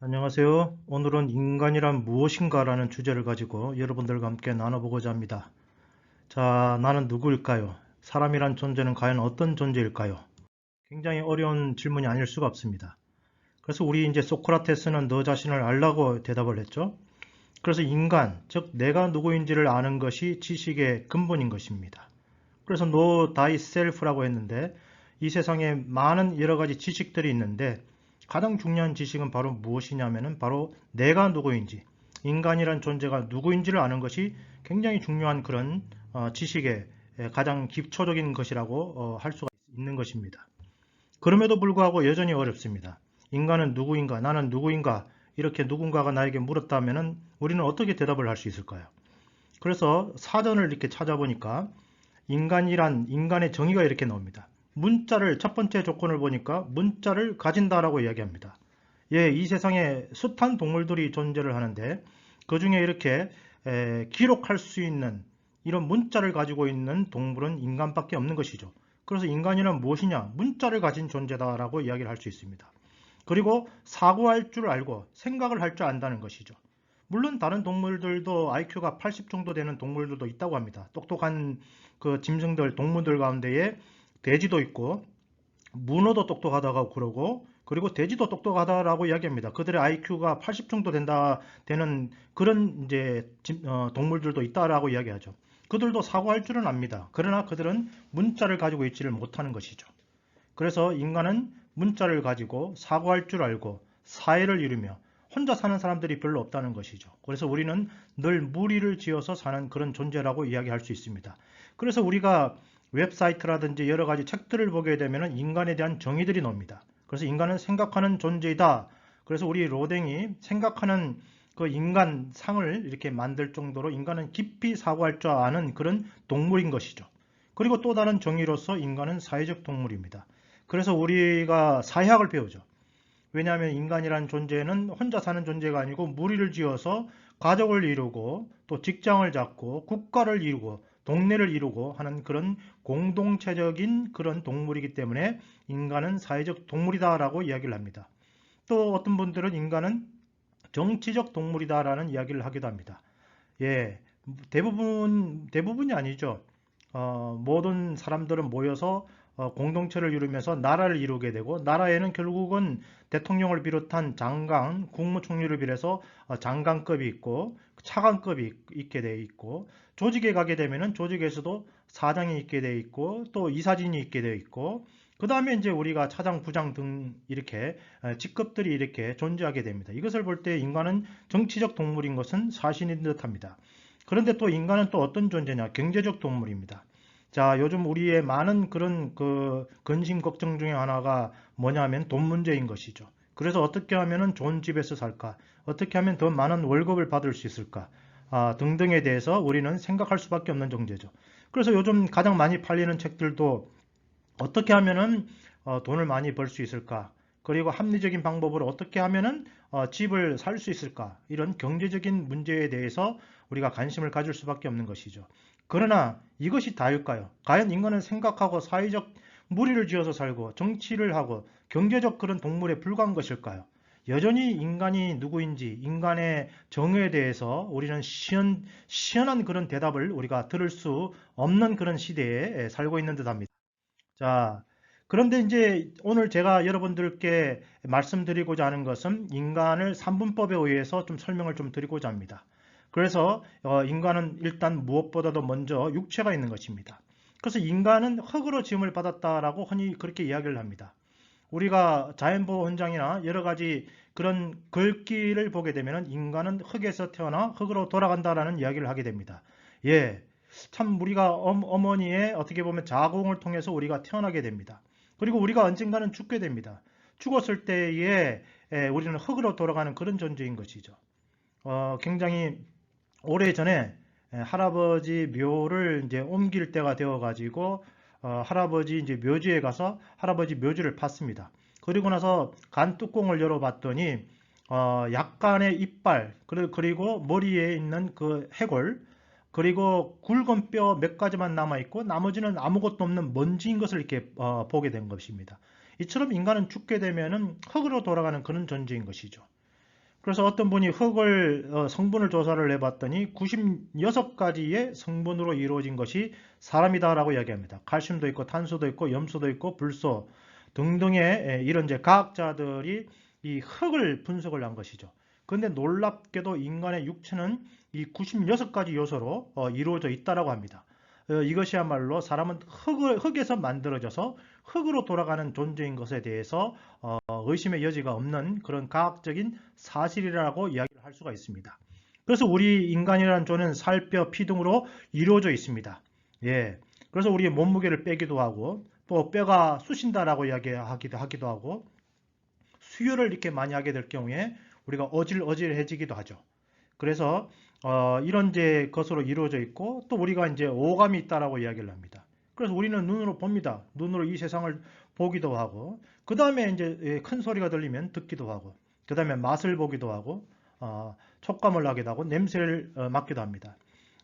안녕하세요. 오늘은 인간이란 무엇인가 라는 주제를 가지고 여러분들과 함께 나눠보고자 합니다. 자, 나는 누구일까요? 사람이란 존재는 과연 어떤 존재일까요? 굉장히 어려운 질문이 아닐 수가 없습니다. 그래서 우리 이제 소크라테스는 너 자신을 알라고 대답을 했죠. 그래서 인간, 즉 내가 누구인지를 아는 것이 지식의 근본인 것입니다. 그래서 know thyself라고 했는데 이 세상에 많은 여러 가지 지식들이 있는데 가장 중요한 지식은 바로 무엇이냐면은 바로 내가 누구인지 인간이란 존재가 누구인지를 아는 것이 굉장히 중요한 그런 어, 지식의 가장 기초적인 것이라고 어, 할 수가 있는 것입니다. 그럼에도 불구하고 여전히 어렵습니다. 인간은 누구인가, 나는 누구인가 이렇게 누군가가 나에게 물었다면은 우리는 어떻게 대답을 할 수 있을까요? 그래서 사전을 이렇게 찾아보니까 인간이란 인간의 정의가 이렇게 나옵니다. 문자를 첫 번째 조건을 보니까 문자를 가진다라고 이야기합니다. 예, 이 세상에 숱한 동물들이 존재를 하는데 그 중에 이렇게 에, 기록할 수 있는 이런 문자를 가지고 있는 동물은 인간밖에 없는 것이죠. 그래서 인간이란 무엇이냐? 문자를 가진 존재다라고 이야기를 할 수 있습니다. 그리고 사고할 줄 알고 생각을 할 줄 안다는 것이죠. 물론 다른 동물들도 IQ가 80 정도 되는 동물들도 있다고 합니다. 똑똑한 그 짐승들, 동물들 가운데에 돼지도 있고 문어도 똑똑하다고 그러고 그리고 돼지도 똑똑하다라고 이야기합니다. 그들의 IQ가 80 정도 된다 되는 그런 이제 어, 동물들도 있다라고 이야기하죠. 그들도 사고할 줄은 압니다. 그러나 그들은 문자를 가지고 있지를 못하는 것이죠. 그래서 인간은 문자를 가지고 사고할 줄 알고 사회를 이루며 혼자 사는 사람들이 별로 없다는 것이죠. 그래서 우리는 늘 무리를 지어서 사는 그런 존재라고 이야기할 수 있습니다. 그래서 우리가 웹사이트라든지 여러 가지 책들을 보게 되면 인간에 대한 정의들이 나옵니다. 그래서 인간은 생각하는 존재이다. 그래서 우리 로댕이 생각하는 그 인간 상을 이렇게 만들 정도로 인간은 깊이 사고할 줄 아는 그런 동물인 것이죠. 그리고 또 다른 정의로서 인간은 사회적 동물입니다. 그래서 우리가 사회학을 배우죠. 왜냐하면 인간이란 존재는 혼자 사는 존재가 아니고 무리를 지어서 가족을 이루고 또 직장을 잡고 국가를 이루고 동네를 이루고 하는 그런 공동체적인 그런 동물이기 때문에 인간은 사회적 동물이다라고 이야기를 합니다. 또 어떤 분들은 인간은 정치적 동물이다라는 이야기를 하기도 합니다. 예, 대부분 대부분이 아니죠. 어, 모든 사람들은 모여서 어, 공동체를 이루면서 나라를 이루게 되고 나라에는 결국은 대통령을 비롯한 장관, 국무총리를 비롯해서 어, 장관급이 있고 차관급이 있게 돼 있고 조직에 가게 되면은 조직에서도 사장이 있게 돼 있고 또 이사진이 있게 돼 있고 그 다음에 이제 우리가 차장, 부장 등 이렇게 어, 직급들이 이렇게 존재하게 됩니다. 이것을 볼 때 인간은 정치적 동물인 것은 사실인 듯합니다. 그런데 또 인간은 또 어떤 존재냐? 경제적 동물입니다. 자, 요즘 우리의 많은 그런 그 근심 걱정 중에 하나가 뭐냐면 돈 문제인 것이죠. 그래서 어떻게 하면 좋은 집에서 살까? 어떻게 하면 더 많은 월급을 받을 수 있을까? 아, 등등에 대해서 우리는 생각할 수밖에 없는 정제죠. 그래서 요즘 가장 많이 팔리는 책들도 어떻게 하면은 어, 돈을 많이 벌 수 있을까? 그리고 합리적인 방법으로 어떻게 하면은 어, 집을 살 수 있을까? 이런 경제적인 문제에 대해서 우리가 관심을 가질 수밖에 없는 것이죠. 그러나 이것이 다일까요? 과연 인간은 생각하고 사회적 무리를 지어서 살고 정치를 하고 경제적 그런 동물에 불과한 것일까요? 여전히 인간이 누구인지 인간의 정의에 대해서 우리는 시원, 시원한 그런 대답을 우리가 들을 수 없는 그런 시대에 살고 있는 듯 합니다. 자, 그런데 이제 오늘 제가 여러분들께 말씀드리고자 하는 것은 인간을 3분법에 의해서 좀 설명을 좀 드리고자 합니다. 그래서 어, 인간은 일단 무엇보다도 먼저 육체가 있는 것입니다. 그래서 인간은 흙으로 지음을 받았다라고 흔히 그렇게 이야기를 합니다. 우리가 자연보호 현장이나 여러 가지 그런 글귀를 보게 되면 인간은 흙에서 태어나 흙으로 돌아간다라는 이야기를 하게 됩니다. 예, 참 우리가 어머니의 어떻게 보면 자궁을 통해서 우리가 태어나게 됩니다. 그리고 우리가 언젠가는 죽게 됩니다. 죽었을 때에 우리는 흙으로 돌아가는 그런 존재인 것이죠. 어, 굉장히 오래전에 할아버지 묘를 이제 옮길 때가 되어 가지고 어, 할아버지 이제 묘지에 가서 할아버지 묘지를 팠습니다. 그리고 나서 간 뚜껑을 열어봤더니 어, 약간의 이빨 그리고 머리에 있는 그 해골 그리고 굵은 뼈 몇 가지만 남아 있고 나머지는 아무것도 없는 먼지인 것을 이렇게 어, 보게 된 것입니다. 이처럼 인간은 죽게 되면은 흙으로 돌아가는 그런 존재인 것이죠. 그래서 어떤 분이 흙을 어, 성분을 조사를 해봤더니 96가지의 성분으로 이루어진 것이 사람이다 라고 이야기합니다. 칼슘도 있고 탄소도 있고 염소도 있고 불소 등등의 에, 이런 이제 과학자들이 이 흙을 분석을 한 것이죠. 그런데 놀랍게도 인간의 육체는 이 96가지 요소로 어, 이루어져 있다라고 합니다. 어, 이것이야말로 사람은 흙을, 흙에서 만들어져서 흙으로 돌아가는 존재인 것에 대해서 어, 의심의 여지가 없는 그런 과학적인 사실이라고 이야기를 할 수가 있습니다. 그래서 우리 인간이라는 존은 살 뼈, 피 등으로 이루어져 있습니다. 예. 그래서 우리 몸무게를 빼기도 하고 또 뼈가 쑤신다라고 이야기하기도 하기도 하고 수유를 이렇게 많이 하게 될 경우에 우리가 어질어질해지기도 하죠. 그래서 어, 이런 이제 것으로 이루어져 있고 또 우리가 이제 오감이 있다라고 이야기를 합니다. 그래서 우리는 눈으로 봅니다. 눈으로 이 세상을 보기도 하고 그 다음에 이제 예, 큰 소리가 들리면 듣기도 하고 그 다음에 맛을 보기도 하고 어, 촉감을 하기도 하고 냄새를 어, 맡기도 합니다.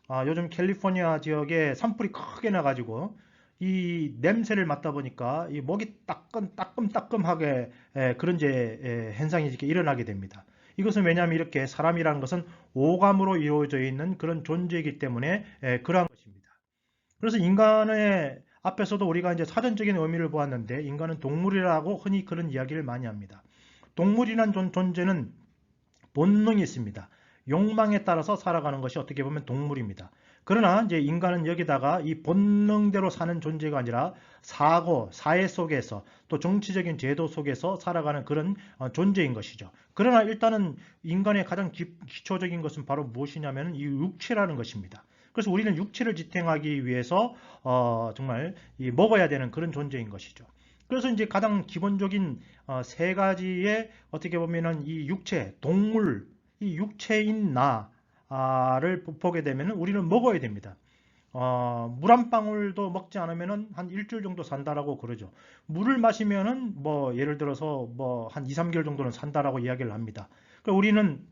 아, 요즘 캘리포니아 지역에 산불이 크게 나가지고 이 냄새를 맡다 보니까 이 목이 따끔 따끔 따끔하게 에, 그런 이제 에, 현상이 이렇게 일어나게 됩니다. 이것은 왜냐하면 이렇게 사람이라는 것은 오감으로 이루어져 있는 그런 존재이기 때문에 에, 그러한 것입니다. 그래서 인간의 앞에서도 우리가 이제 사전적인 의미를 보았는데 인간은 동물이라고 흔히 그런 이야기를 많이 합니다. 동물이란 존재는 본능이 있습니다. 욕망에 따라서 살아가는 것이 어떻게 보면 동물입니다. 그러나 이제 인간은 여기다가 이 본능대로 사는 존재가 아니라 사고, 사회 속에서 또 정치적인 제도 속에서 살아가는 그런 어, 존재인 것이죠. 그러나 일단은 인간의 가장 기, 초적인 것은 바로 무엇이냐면 이 육체라는 것입니다. 그래서 우리는 육체를 지탱하기 위해서 어, 정말 먹어야 되는 그런 존재인 것이죠. 그래서 이제 가장 기본적인 어, 세 가지의 어떻게 보면은 이 육체, 동물, 이 육체인 나를 보게 되면 우리는 먹어야 됩니다. 어, 물 한 방울도 먹지 않으면 한 일주일 정도 산다라고 그러죠. 물을 마시면은 뭐 예를 들어서 뭐 한 2, 3개월 정도는 산다라고 이야기를 합니다. 그러니까 우리는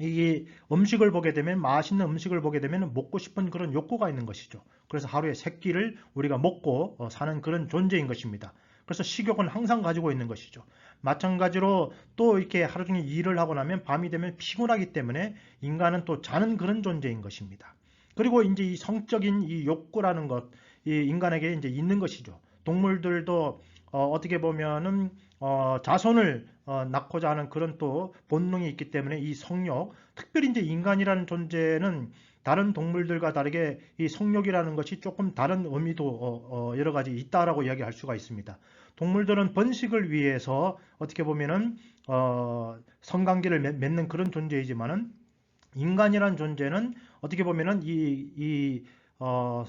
이 음식을 보게 되면 맛있는 음식을 보게 되면 먹고 싶은 그런 욕구가 있는 것이죠. 그래서 하루에 세 끼를 우리가 먹고 어, 사는 그런 존재인 것입니다. 그래서 식욕은 항상 가지고 있는 것이죠. 마찬가지로 또 이렇게 하루 종일 일을 하고 나면 밤이 되면 피곤하기 때문에 인간은 또 자는 그런 존재인 것입니다. 그리고 이제 이 성적인 이 욕구라는 것, 이 인간에게 이제 있는 것이죠. 동물들도 어, 떻게 보면은 어, 자손을 어, 낳고자 하는 그런 또 본능이 있기 때문에 이 성욕, 특별히 이제 인간이라는 존재는 다른 동물들과 다르게 이 성욕이라는 것이 조금 다른 의미도 어, 어, 여러 가지 있다라고 이야기할 수가 있습니다. 동물들은 번식을 위해서 어떻게 보면은 어, 성관계를 맺는 그런 존재이지만은 인간이란 존재는 어떻게 보면은 이, 이 어,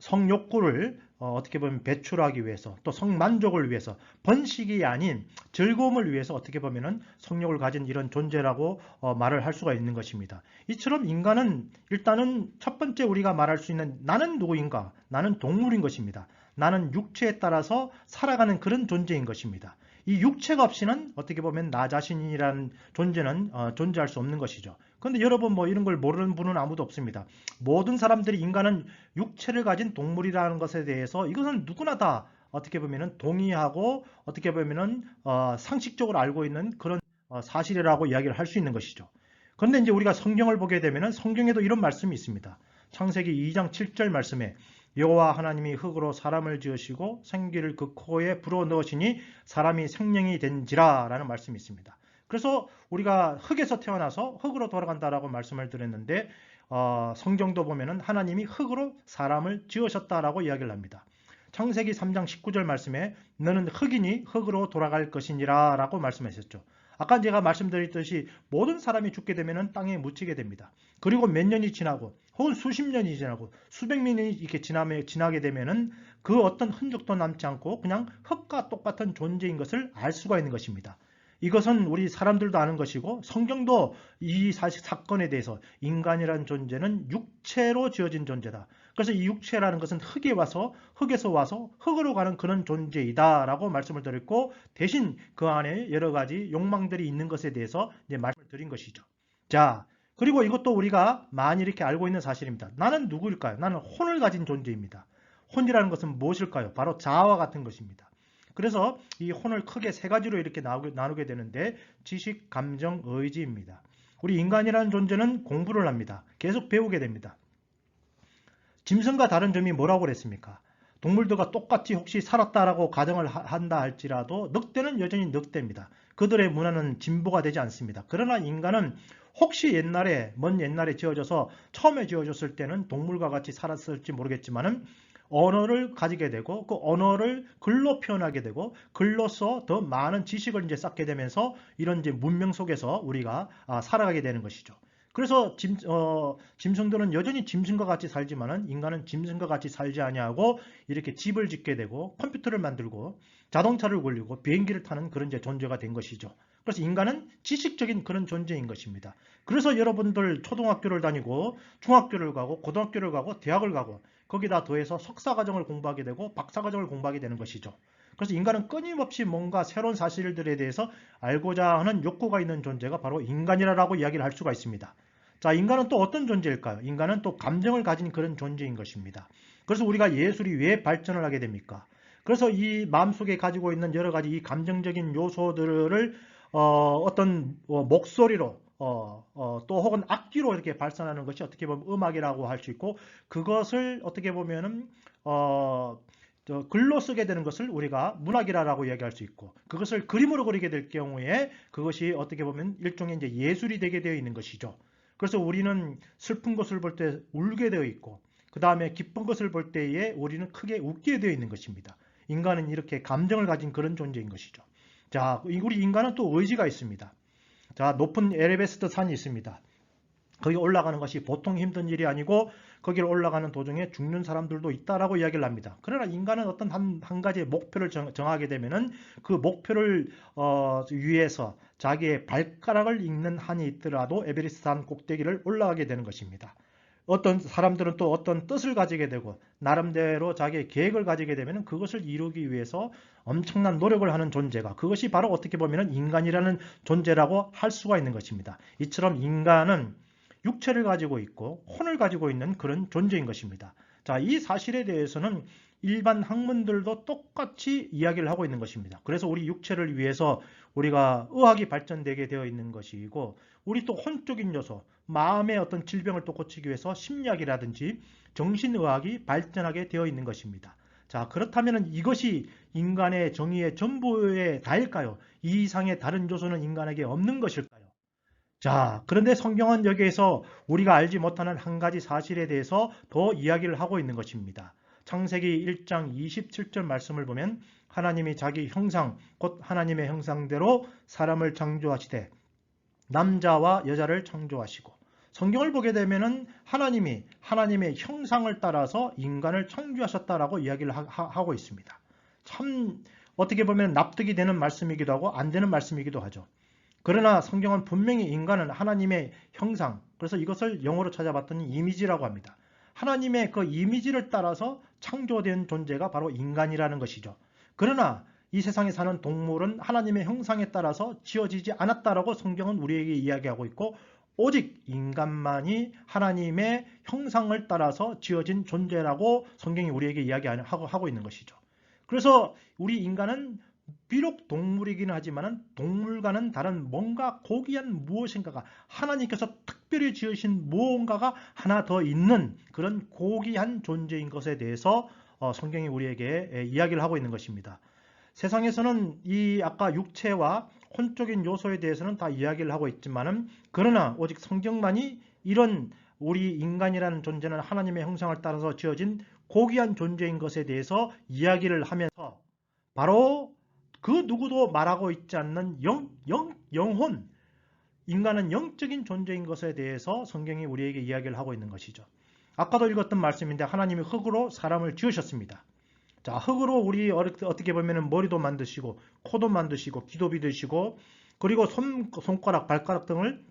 성욕구를 어, 떻게 보면 배출하기 위해서 또 성만족을 위해서 번식이 아닌 즐거움을 위해서 어떻게 보면은 성욕을 가진 이런 존재라고 어, 말을 할 수가 있는 것입니다. 이처럼 인간은 일단은 첫 번째 우리가 말할 수 있는 나는 누구인가? 나는 동물인 것입니다. 나는 육체에 따라서 살아가는 그런 존재인 것입니다. 이 육체가 없이는 어떻게 보면 나 자신이라는 존재는 어, 존재할 수 없는 것이죠. 그런데 여러분 뭐 이런 걸 모르는 분은 아무도 없습니다. 모든 사람들이 인간은 육체를 가진 동물이라는 것에 대해서 이것은 누구나 다 어떻게 보면은 동의하고 어떻게 보면은 어, 상식적으로 알고 있는 그런 어, 사실이라고 이야기를 할 수 있는 것이죠. 그런데 이제 우리가 성경을 보게 되면은 성경에도 이런 말씀이 있습니다. 창세기 2장 7절 말씀에 여호와 하나님이 흙으로 사람을 지으시고 생기를 그 코에 불어 넣으시니 사람이 생명이 된지라라는 말씀이 있습니다. 그래서 우리가 흙에서 태어나서 흙으로 돌아간다라고 말씀을 드렸는데 어, 성경도 보면은 하나님이 흙으로 사람을 지으셨다라고 이야기를 합니다. 창세기 3장 19절 말씀에 너는 흙이니 흙으로 돌아갈 것이니라 라고 말씀하셨죠. 아까 제가 말씀드렸듯이 모든 사람이 죽게 되면 땅에 묻히게 됩니다. 그리고 몇 년이 지나고 혹은 수십 년이 지나고 수백 년이 이렇게 지나게 지나게 되면 은 그 어떤 흔적도 남지 않고 그냥 흙과 똑같은 존재인 것을 알 수가 있는 것입니다. 이것은 우리 사람들도 아는 것이고 성경도 이 사실 사건에 대해서 인간이라는 존재는 육체로 지어진 존재다. 그래서 이 육체라는 것은 흙에 와서 흙에서 와서 흙으로 가는 그런 존재이다라고 말씀을 드렸고 대신 그 안에 여러 가지 욕망들이 있는 것에 대해서 이제 말씀을 드린 것이죠. 자, 그리고 이것도 우리가 많이 이렇게 알고 있는 사실입니다. 나는 누구일까요? 나는 혼을 가진 존재입니다. 혼이라는 것은 무엇일까요? 바로 자아와 같은 것입니다. 그래서 이 혼을 크게 세 가지로 이렇게 나누게 되는데 지식, 감정, 의지입니다. 우리 인간이라는 존재는 공부를 합니다. 계속 배우게 됩니다. 짐승과 다른 점이 뭐라고 그랬습니까? 동물들과 똑같이 혹시 살았다라고 가정을 한다 할지라도 늑대는 여전히 늑대입니다. 그들의 문화는 진보가 되지 않습니다. 그러나 인간은 혹시 옛날에 먼 옛날에 지어져서 처음에 지어졌을 때는 동물과 같이 살았을지 모르겠지만은 언어를 가지게 되고 그 언어를 글로 표현하게 되고 글로써 더 많은 지식을 이제 쌓게 되면서 이런 이제 문명 속에서 우리가 아, 살아가게 되는 것이죠. 그래서 짐, 어, 짐승들은 여전히 짐승과 같이 살지만은 인간은 짐승과 같이 살지 아니하고 이렇게 집을 짓게 되고 컴퓨터를 만들고 자동차를 굴리고 비행기를 타는 그런 이제 존재가 된 것이죠. 그래서 인간은 지식적인 그런 존재인 것입니다. 그래서 여러분들 초등학교를 다니고 중학교를 가고 고등학교를 가고 대학을 가고 거기다 더해서 석사과정을 공부하게 되고 박사과정을 공부하게 되는 것이죠. 그래서 인간은 끊임없이 뭔가 새로운 사실들에 대해서 알고자 하는 욕구가 있는 존재가 바로 인간이라고 이야기를 할 수가 있습니다. 자, 인간은 또 어떤 존재일까요? 인간은 또 감정을 가진 그런 존재인 것입니다. 그래서 우리가 예술이 왜 발전을 하게 됩니까? 그래서 이 마음속에 가지고 있는 여러 가지 이 감정적인 요소들을 어, 어떤 어, 목소리로 어, 어, 또 혹은 악기로 이렇게 발산하는 것이 어떻게 보면 음악이라고 할 수 있고 그것을 어떻게 보면은 어, 글로 쓰게 되는 것을 우리가 문학이라고 이야기할 수 있고 그것을 그림으로 그리게 될 경우에 그것이 어떻게 보면 일종의 이제 예술이 되게 되어 있는 것이죠. 그래서 우리는 슬픈 것을 볼 때 울게 되어 있고 그 다음에 기쁜 것을 볼 때에 우리는 크게 웃게 되어 있는 것입니다. 인간은 이렇게 감정을 가진 그런 존재인 것이죠. 자, 우리 인간은 또 의지가 있습니다. 자, 높은 에레베스트 산이 있습니다. 거기 올라가는 것이 보통 힘든 일이 아니고 거기를 올라가는 도중에 죽는 사람들도 있다라고 이야기를 합니다. 그러나 인간은 어떤 한, 한 가지 목표를 정, 하게 되면은 그 목표를 어, 위해서 자기의 발가락을 읽는 한이 있더라도 에베레스트 산 꼭대기를 올라가게 되는 것입니다. 어떤 사람들은 또 어떤 뜻을 가지게 되고 나름대로 자기의 계획을 가지게 되면 그것을 이루기 위해서 엄청난 노력을 하는 존재가 그것이 바로 어떻게 보면 인간이라는 존재라고 할 수가 있는 것입니다. 이처럼 인간은 육체를 가지고 있고 혼을 가지고 있는 그런 존재인 것입니다. 자, 이 사실에 대해서는 일반 학문들도 똑같이 이야기를 하고 있는 것입니다. 그래서 우리 육체를 위해서 우리가 의학이 발전되게 되어 있는 것이고 우리 또 혼적인 요소, 마음의 어떤 질병을 또 고치기 위해서 심리학이라든지 정신의학이 발전하게 되어 있는 것입니다. 자 그렇다면 이것이 인간의 정의의 전부에 다일까요? 이 이상의 다른 요소는 인간에게 없는 것일까요? 자 그런데 성경은 여기에서 우리가 알지 못하는 한 가지 사실에 대해서 더 이야기를 하고 있는 것입니다. 창세기 1장 27절 말씀을 보면 하나님이 자기 형상 곧 하나님의 형상대로 사람을 창조하시되 남자와 여자를 창조하시고 성경을 보게 되면은 하나님이 하나님의 형상을 따라서 인간을 창조하셨다라고 이야기를 하, 고 있습니다. 참 어떻게 보면 납득이 되는 말씀이기도 하고 안 되는 말씀이기도 하죠. 그러나 성경은 분명히 인간은 하나님의 형상, 그래서 이것을 영어로 찾아봤더니 이미지라고 합니다. 하나님의 그 이미지를 따라서 창조된 존재가 바로 인간이라는 것이죠. 그러나 이 세상에 사는 동물은 하나님의 형상에 따라서 지어지지 않았다라고 성경은 우리에게 이야기하고 있고 오직 인간만이 하나님의 형상을 따라서 지어진 존재라고 성경이 우리에게 이야기하고 하고 있는 것이죠. 그래서 우리 인간은 비록 동물이긴 하지만 동물과는 다른 뭔가 고귀한 무엇인가가 하나님께서 특별히 지으신 무언가가 하나 더 있는 그런 고귀한 존재인 것에 대해서 어, 성경이 우리에게 이야기를 하고 있는 것입니다. 세상에서는 이 아까 육체와 혼적인 요소에 대해서는 다 이야기를 하고 있지만은 그러나 오직 성경만이 이런 우리 인간이라는 존재는 하나님의 형상을 따라서 지어진 고귀한 존재인 것에 대해서 이야기를 하면서 바로 그 누구도 말하고 있지 않는 영, 영, 영혼, 인간은 영적인 존재인 것에 대해서 성경이 우리에게 이야기를 하고 있는 것이죠. 아까도 읽었던 말씀인데 하나님이 흙으로 사람을 지으셨습니다. 자, 흙으로 우리 어떻게 보면 머리도 만드시고 코도 만드시고 귀도 빗으시고 그리고 손, 손가락, 발가락 등을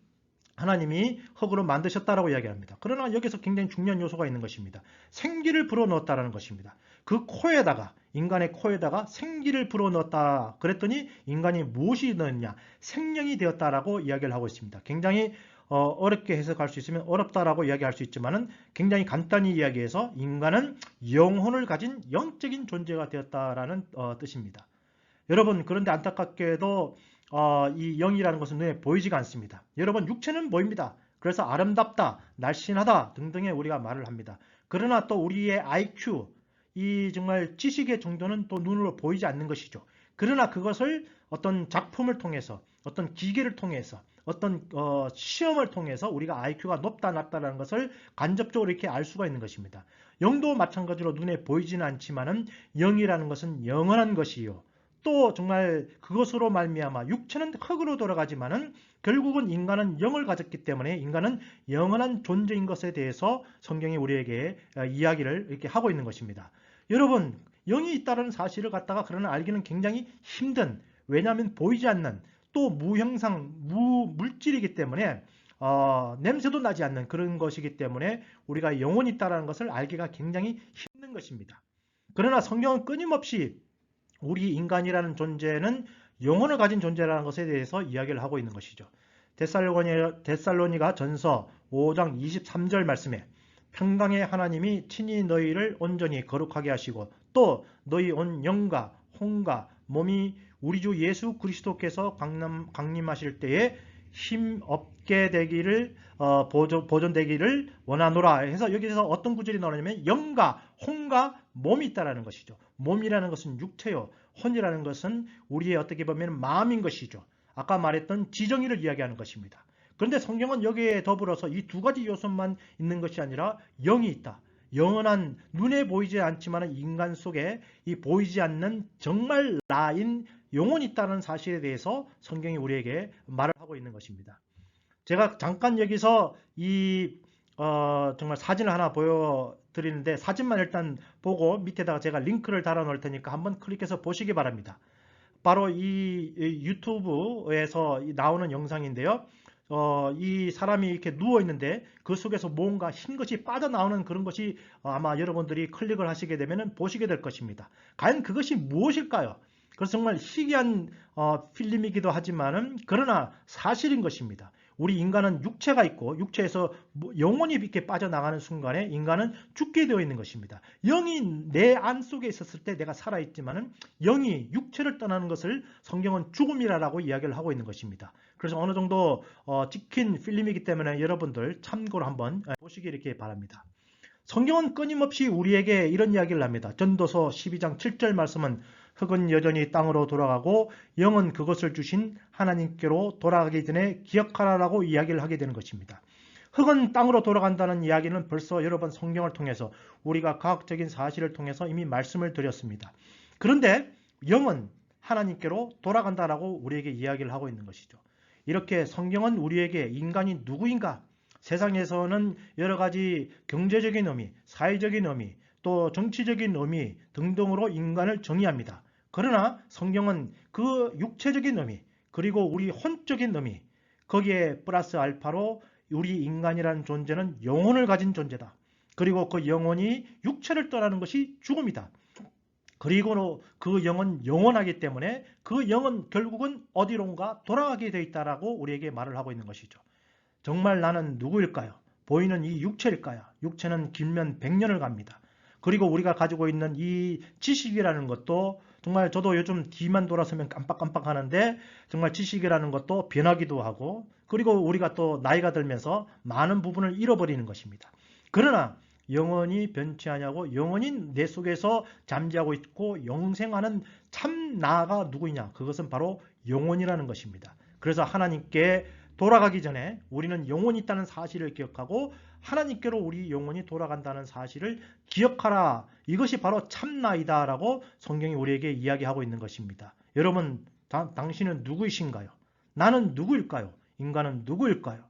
하나님이 흙으로 만드셨다라고 이야기합니다. 그러나 여기서 굉장히 중요한 요소가 있는 것입니다. 생기를 불어넣었다라는 것입니다. 그 코에다가 인간의 코에다가 생기를 불어넣었다. 그랬더니 인간이 무엇이 넣었냐? 생명이 되었다라고 이야기를 하고 있습니다. 굉장히 어, 렵게 해석할 수 있으면 어렵다라고 이야기할 수 있지만은 굉장히 간단히 이야기해서 인간은 영혼을 가진 영적인 존재가 되었다라는 어, 뜻입니다. 여러분 그런데 안타깝게도 어, 이 영이라는 것은 눈에 보이지가 않습니다. 여러분 육체는 보입니다. 그래서 아름답다, 날씬하다 등등의 우리가 말을 합니다. 그러나 또 우리의 IQ, 이 정말 지식의 정도는 또 눈으로 보이지 않는 것이죠. 그러나 그것을 어떤 작품을 통해서, 어떤 기계를 통해서, 어떤 어, 시험을 통해서 우리가 IQ가 높다 낮다라는 것을 간접적으로 이렇게 알 수가 있는 것입니다. 영도 마찬가지로 눈에 보이지는 않지만은 영이라는 것은 영원한 것이요. 또 정말 그것으로 말미암아 육체는 흙으로 돌아가지만은 결국은 인간은 영을 가졌기 때문에 인간은 영원한 존재인 것에 대해서 성경이 우리에게 어, 이야기를 이렇게 하고 있는 것입니다. 여러분 영이 있다는 사실을 갖다가 그러나 알기는 굉장히 힘든 왜냐하면 보이지 않는 또 무형상 무물질이기 때문에 어, 냄새도 나지 않는 그런 것이기 때문에 우리가 영혼이 있다는 것을 알기가 굉장히 힘든 것입니다. 그러나 성경은 끊임없이 우리 인간이라는 존재는 영혼을 가진 존재라는 것에 대해서 이야기를 하고 있는 것이죠. 데살로니, 데살로니가 전서 5장 23절 말씀에 평강의 하나님이 친히 너희를 온전히 거룩하게 하시고 또 너희 온 영과 혼과 몸이 우리 주 예수 그리스도께서 강림, 강림하실 때에 힘 없게 되기를 어, 보존, 보존되기를 원하노라 해서 여기서 어떤 구절이 나오냐면 영과 혼과 몸이 있다라는 것이죠. 몸이라는 것은 육체요. 혼이라는 것은 우리의 어떻게 보면 마음인 것이죠. 아까 말했던 지정의를 이야기하는 것입니다. 그런데 성경은 여기에 더불어서 이 두 가지 요소만 있는 것이 아니라 영이 있다. 영원한 눈에 보이지 않지만 인간 속에 이 보이지 않는 정말 나인 영혼이 있다는 사실에 대해서 성경이 우리에게 말을 하고 있는 것입니다. 제가 잠깐 여기서 이 어, 정말 사진을 하나 보여드리는데 사진만 일단 보고 밑에다가 제가 링크를 달아 놓을 테니까 한번 클릭해서 보시기 바랍니다. 바로 이 유튜브에서 나오는 영상인데요. 어, 이 사람이 이렇게 누워 있는데 그 속에서 뭔가 흰 것이 빠져나오는 그런 것이 아마 여러분들이 클릭을 하시게 되면 보시게 될 것입니다. 과연 그것이 무엇일까요? 그래서 정말 희귀한 어, 필름이기도 하지만은 그러나 사실인 것입니다. 우리 인간은 육체가 있고 육체에서 뭐 영혼이 이렇게 빠져나가는 순간에 인간은 죽게 되어 있는 것입니다. 영이 내 안 속에 있었을 때 내가 살아있지만 은 영이 육체를 떠나는 것을 성경은 죽음이라고 이야기를 하고 있는 것입니다. 그래서 어느 정도 어, 찍힌 필름이기 때문에 여러분들 참고로 한번 보시기 이렇게 바랍니다. 성경은 끊임없이 우리에게 이런 이야기를 합니다. 전도서 12장 7절 말씀은 흙은 여전히 땅으로 돌아가고 영은 그것을 주신 하나님께로 돌아가기 전에 기억하라라고 이야기를 하게 되는 것입니다. 흙은 땅으로 돌아간다는 이야기는 벌써 여러 번 성경을 통해서 우리가 과학적인 사실을 통해서 이미 말씀을 드렸습니다. 그런데 영은 하나님께로 돌아간다라고 우리에게 이야기를 하고 있는 것이죠. 이렇게 성경은 우리에게 인간이 누구인가 세상에서는 여러 가지 경제적인 의미, 사회적인 의미, 또 정치적인 의미 등등으로 인간을 정의합니다. 그러나 성경은 그 육체적인 의미 그리고 우리 혼적인 의미 거기에 플러스 알파로 우리 인간이라는 존재는 영혼을 가진 존재다. 그리고 그 영혼이 육체를 떠나는 것이 죽음이다. 그리고 그 영은 영원하기 때문에 그 영은 결국은 어디론가 돌아가게 되어 있다라고 우리에게 말을 하고 있는 것이죠. 정말 나는 누구일까요? 보이는 이 육체일까요? 육체는 길면 100년을 갑니다. 그리고 우리가 가지고 있는 이 지식이라는 것도 정말 저도 요즘 뒤만 돌아서면 깜빡깜빡 하는데 정말 지식이라는 것도 변하기도 하고 그리고 우리가 또 나이가 들면서 많은 부분을 잃어버리는 것입니다. 그러나 영원히 변치 않냐고 영원히 내 속에서 잠재하고 있고 영생하는 참 나가 누구냐 그것은 바로 영혼이라는 것입니다. 그래서 하나님께 돌아가기 전에 우리는 영혼이 있다는 사실을 기억하고 하나님께로 우리 영혼이 돌아간다는 사실을 기억하라. 이것이 바로 참나이다 라고 성경이 우리에게 이야기하고 있는 것입니다. 여러분, 다, 당신은 누구이신가요? 나는 누구일까요? 인간은 누구일까요?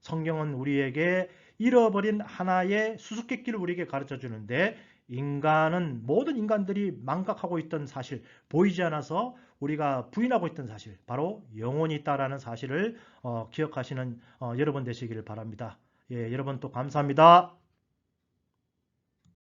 성경은 우리에게 잃어버린 하나의 수수께끼를 우리에게 가르쳐 주는데 인간은 모든 인간들이 망각하고 있던 사실, 보이지 않아서 우리가 부인하고 있던 사실, 바로 영혼이 있다라는 사실을 어, 기억하시는 어, 여러분 되시기를 바랍니다. 예, 여러분 또 감사합니다.